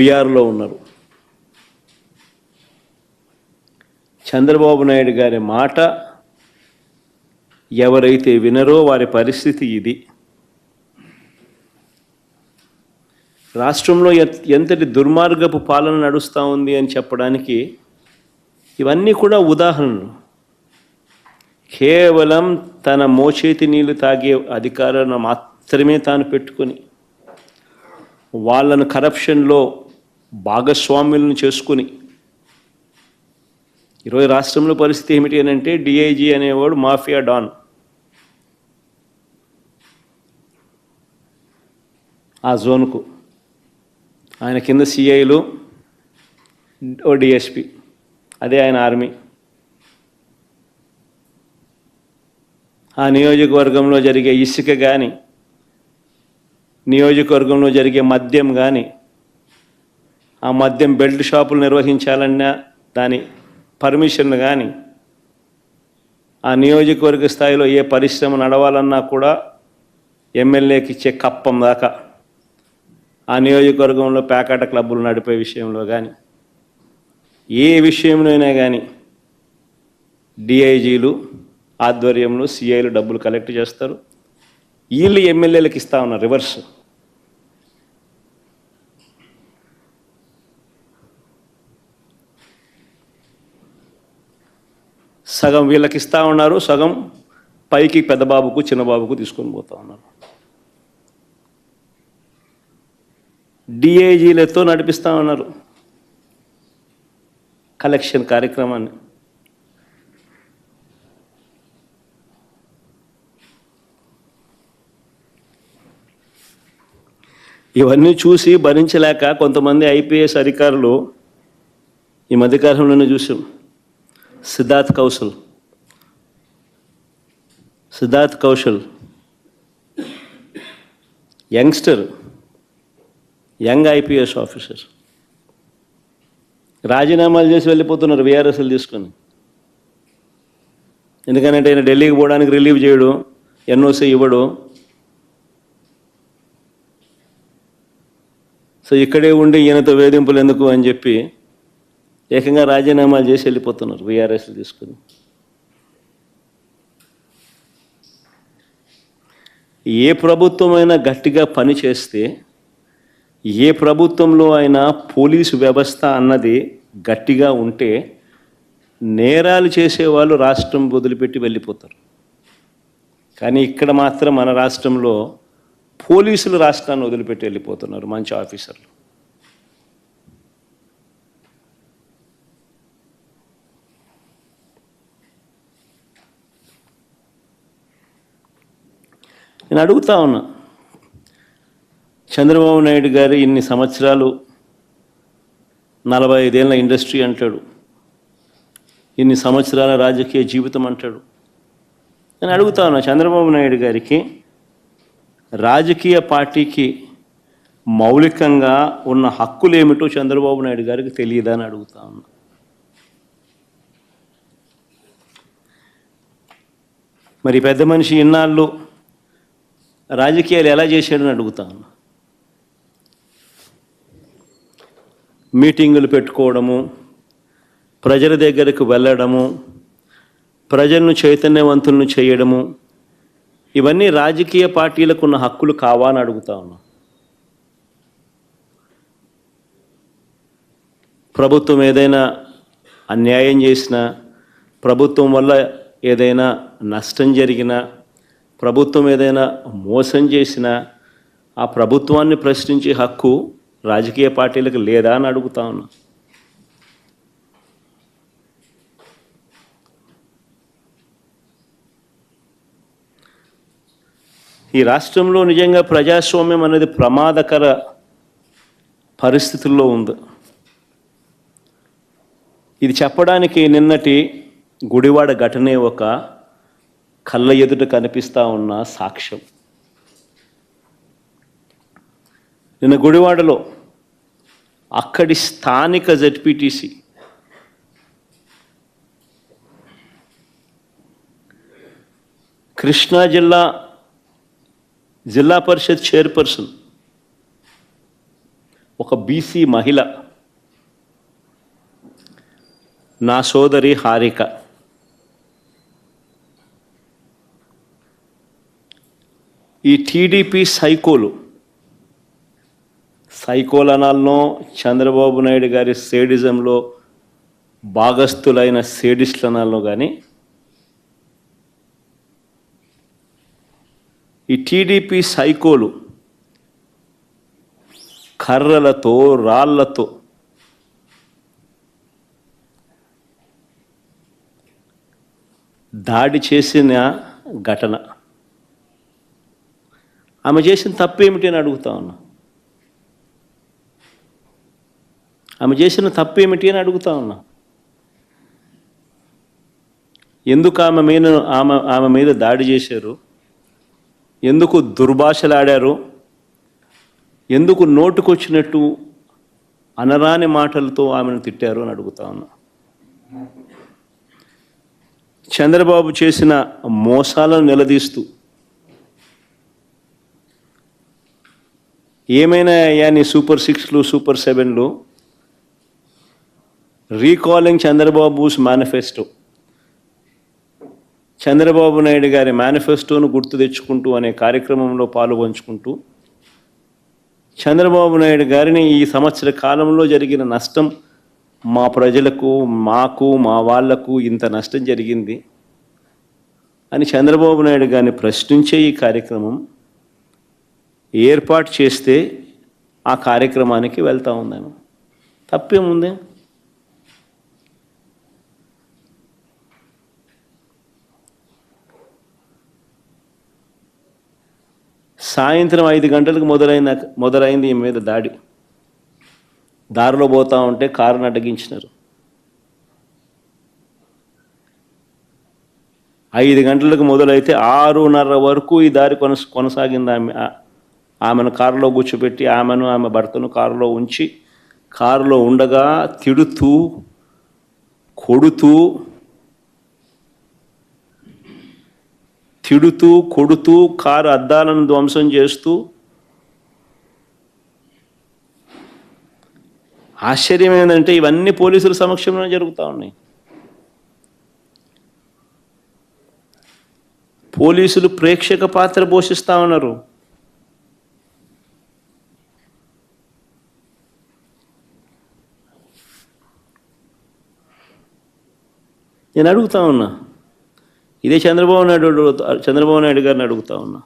బీఆర్లో ఉన్నారు. చంద్రబాబు నాయుడు గారి మాట ఎవరైతే వినరో వారి పరిస్థితి ఇది. రాష్ట్రంలో ఎంతటి దుర్మార్గపు పాలన నడుస్తూ ఉంది అని చెప్పడానికి ఇవన్నీ కూడా ఉదాహరణలు. కేవలం తన మోచేతి నీళ్ళు తాగే అధికారాన్ని మాత్రమే తాను పెట్టుకొని వాళ్ళను కరప్షన్లో భాగస్వాములను చేసుకుని. ఈరోజు రాష్ట్రంలో పరిస్థితి ఏమిటి అని అంటే డిఐజీ అనేవాడు మాఫియా డాన్. ఆ జోన్కు. ఆయన కింద సిఐలు ఓ డిఎస్పి. అదే ఆయన ఆర్మీ. ఆ నియోజకవర్గంలో జరిగే ఇసుక కానీ నియోజకవర్గంలో జరిగే మద్యం కానీ ఆ మద్యం బెల్ట్ షాపులు నిర్వహించాలన్నా దాని పర్మిషన్లు కానీ ఆ నియోజకవర్గ స్థాయిలో ఏ పరిశ్రమ నడవాలన్నా కూడా ఎమ్మెల్యేకి ఇచ్చే కప్పం దాకా ఆ నియోజకవర్గంలో ప్యాకాట క్లబ్బులు నడిపే విషయంలో కానీ ఏ విషయంలోనైనా కానీ డిఐజీలు ఆధ్వర్యంలో సిఐలు డబ్బులు కలెక్ట్ చేస్తారు. వీళ్ళు ఎమ్మెల్యేలకు ఇస్తా ఉన్నారు రివర్స్. సగం వీళ్ళకి ఇస్తూ ఉన్నారు సగం పైకి పెద్ద బాబుకు చిన్న బాబుకు తీసుకొని పోతా ఉన్నారు. డిఏజీలతో నడిపిస్తా ఉన్నారు. కలెక్షన్ కార్యక్రమాన్ని. ఇవన్నీ చూసి భరించలేక కొంతమంది ఐపీఎస్ అధికారులు ఈ మధ్యకాలంలోనే చూసాం Siddharth Kaushal. Siddharth Kaushal. Youngster. Young IPS officer. రాజీనామాలు చేసి వెళ్ళిపోతున్నారు వీఆర్ఎస్ఎల్ తీసుకొని. ఎందుకంటే ఆయన ఢిల్లీకి పోవడానికి రిలీవ్ చేయడు ఎన్ఓసి ఇవ్వడు. సో ఇక్కడే ఉండి ఈయనతో వేధింపులు ఎందుకు అని చెప్పి ఏకంగా రాజీనామాలు చేసి వెళ్ళిపోతున్నారు వీఆర్ఎస్లు తీసుకుని. ఏ ప్రభుత్వమైనా గట్టిగా పని చేస్తే ఏ ప్రభుత్వంలో అయినా పోలీసు వ్యవస్థ అన్నది గట్టిగా ఉంటే నేరాలు చేసేవాళ్ళు రాష్ట్రం వదిలిపెట్టి వెళ్ళిపోతారు. కానీ ఇక్కడ మాత్రం మన రాష్ట్రంలో పోలీసులు రాష్ట్రాన్ని వదిలిపెట్టి వెళ్ళిపోతున్నారు మంచి ఆఫీసర్లు. నేను అడుగుతా ఉన్నా చంద్రబాబు నాయుడు గారు ఇన్ని సంవత్సరాలు నలభై ఐదేళ్ళ ఇండస్ట్రీ అంటాడు ఇన్ని సంవత్సరాల రాజకీయ జీవితం అంటాడు. నేను అడుగుతా ఉన్నా చంద్రబాబు నాయుడు గారికి రాజకీయ పార్టీకి మౌలికంగా ఉన్న హక్కులు ఏమిటో చంద్రబాబు నాయుడు గారికి తెలియదా అని అడుగుతా ఉన్నా. మరి పెద్ద మనిషి ఇన్నాళ్ళు రాజకీయాలు ఎలా చేశాడని అడుగుతా మీటింగులు పెట్టుకోవడము ప్రజల దగ్గరకు వెళ్ళడము ప్రజలను చైతన్యవంతులను చేయడము ఇవన్నీ రాజకీయ పార్టీలకు ఉన్న హక్కులు కావా అని అడుగుతా ఉన్నా. ప్రభుత్వం ఏదైనా అన్యాయం చేసినా ప్రభుత్వం వల్ల ఏదైనా నష్టం జరిగినా ప్రభుత్వం ఏదైనా మోసం చేసినా ఆ ప్రభుత్వాన్ని ప్రశ్నించే హక్కు రాజకీయ పార్టీలకు లేదా అని అడుగుతా ఉన్నా. ఈ రాష్ట్రంలో నిజంగా ప్రజాస్వామ్యం అనేది ప్రమాదకర పరిస్థితుల్లో ఉంది. ఇది చెప్పడానికి నిన్నటి గుడివాడ ఘటనే ఒక కళ్ళ ఎదుట కనిపిస్తా ఉన్న సాక్ష్యం. నిన్న గుడివాడలో అక్కడి స్థానిక జెడ్పీటీసీ కృష్ణా జిల్లా జిల్లా పరిషత్ చైర్పర్సన్ ఒక బీసీ మహిళ నా సోదరి హారిక. ఈ టీడీపీ సైకోలు సైకోలనాల్లో చంద్రబాబు నాయుడు గారి సేడిజంలో భాగస్థులైన సేడిస్టులు కానీ ఈ టీడీపీ సైకోలు కర్రలతో రాళ్ళతో దాడి చేసిన ఘటన. ఆమె చేసిన తప్పు ఏమిటి అని అడుగుతా ఉన్నా. ఆమె చేసిన తప్పు ఏమిటి అని అడుగుతా ఉన్నా. ఎందుకు ఆమె మీద ఆమె ఆమె మీద దాడి చేశారు? ఎందుకు దుర్భాషలాడారు? ఎందుకు నోటుకొచ్చినట్టు అనరాని మాటలతో ఆమెను తిట్టారు అని అడుగుతా ఉన్నా. చంద్రబాబు చేసిన మోసాలను నిలదీస్తూ ఏమైనా అయ్యాన్ని సూపర్ సిక్స్లు super సెవెన్లు? Recalling Chandrababu's manifesto. Chandrababu Naidu గారి మేనిఫెస్టోను గుర్తు తెచ్చుకుంటూ అనే కార్యక్రమంలో పాల్గొంచుకుంటూ చంద్రబాబు నాయుడు గారిని ఈ సంవత్సర కాలంలో జరిగిన నష్టం మా ప్రజలకు మాకు మా వాళ్ళకు ఇంత నష్టం జరిగింది అని చంద్రబాబు నాయుడు గారిని ప్రశ్నించే ఈ కార్యక్రమం ఏర్పాటు చేస్తే ఆ కార్యక్రమానికి వెళ్తూ ఉందాము. తప్పేముంది సాయంత్రం ఐదు గంటలకు మొదలైన మొదలైంది ఈ మీద దాడి. దారిలో పోతా ఉంటే కారును అడ్డగించినారు. ఐదు గంటలకు మొదలైతే ఆరున్నర వరకు ఈ దారి కొనస కొనసాగింది ఆమె ఆమెను కారులో కూర్చోబెట్టి ఆమెను ఆమె భర్తను కారులో ఉంచి కారులో ఉండగా తిడుతూ కొడుతూ తిడుతూ కొడుతూ కారు అద్దాలను ధ్వంసం చేస్తూ ఆశ్చర్యం ఏంటంటే ఇవన్నీ పోలీసుల సమక్షంలో జరుగుతూ ఉన్నాయి. పోలీసులు ప్రేక్షక పాత్ర పోషిస్తూ ఉన్నారు. నేను అడుగుతా ఉన్నా. ఇదే చంద్రబాబు నాయుడు చంద్రబాబు నాయుడు గారిని అడుగుతా ఉన్నా.